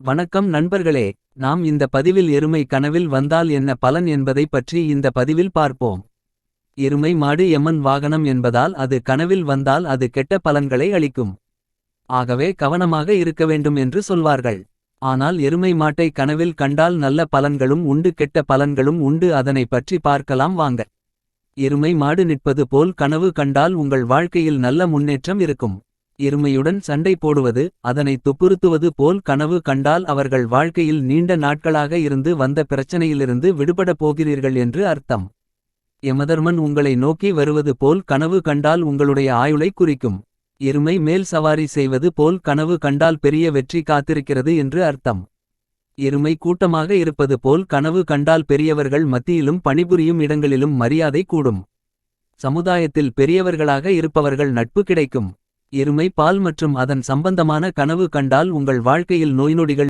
வணக்கம் நண்பர்களே நாம் இந்த பதிவில் எருமை கனவில் வந்தால் என்ன பலன் என்பதை பற்றி இந்த பதிவில் பார்ப்போம். எருமை மாடு எமன் வாகனம் என்பதால் அது கனவில் வந்தால் அது கெட்ட பலன்களை அளிக்கும். ஆகவே கவனமாக இருக்க வேண்டும் என்று சொல்வார்கள். ஆனால் எருமை மாட்டை கனவில் கண்டால் நல்ல பலன்களும் உண்டு கெட்ட பலன்களும் உண்டு அதனை பற்றி பார்க்கலாம் வாங்க. எருமை மாடு நிற்பது போல் கனவு கண்டால் உங்கள் வாழ்க்கையில் நல்ல முன்னேற்றம் இருக்கும். எருமையுடன் சண்டை போடுவது அதனை துப்புறுத்துவது போல் கனவு கண்டால் அவர்கள் வாழ்க்கையில் நீண்ட நாட்களாக இருந்து வந்த பிரச்சனையிலிருந்து விடுபடப் போகிறீர்கள் என்று அர்த்தம். யமதர்மன் உங்களை நோக்கி வருவது போல் கனவு கண்டால் உங்களுடைய ஆயுளை குறிக்கும். எருமை மேல் சவாரி செய்வது போல் கனவு கண்டால் பெரிய வெற்றி காத்திருக்கிறது என்று அர்த்தம். எருமை கூட்டமாக இருப்பது போல் கனவு கண்டால் பெரியவர்கள் மத்தியிலும் பணிபுரியும் இடங்களிலும் மரியாதை கூடும். சமுதாயத்தில் பெரியவர்களாக இருப்பவர்கள் நட்பு கிடைக்கும். எருமை பால் மற்றும் அதன் சம்பந்தமான கனவு கண்டால் உங்கள் வாழ்க்கையில் நோய்நொடிகள்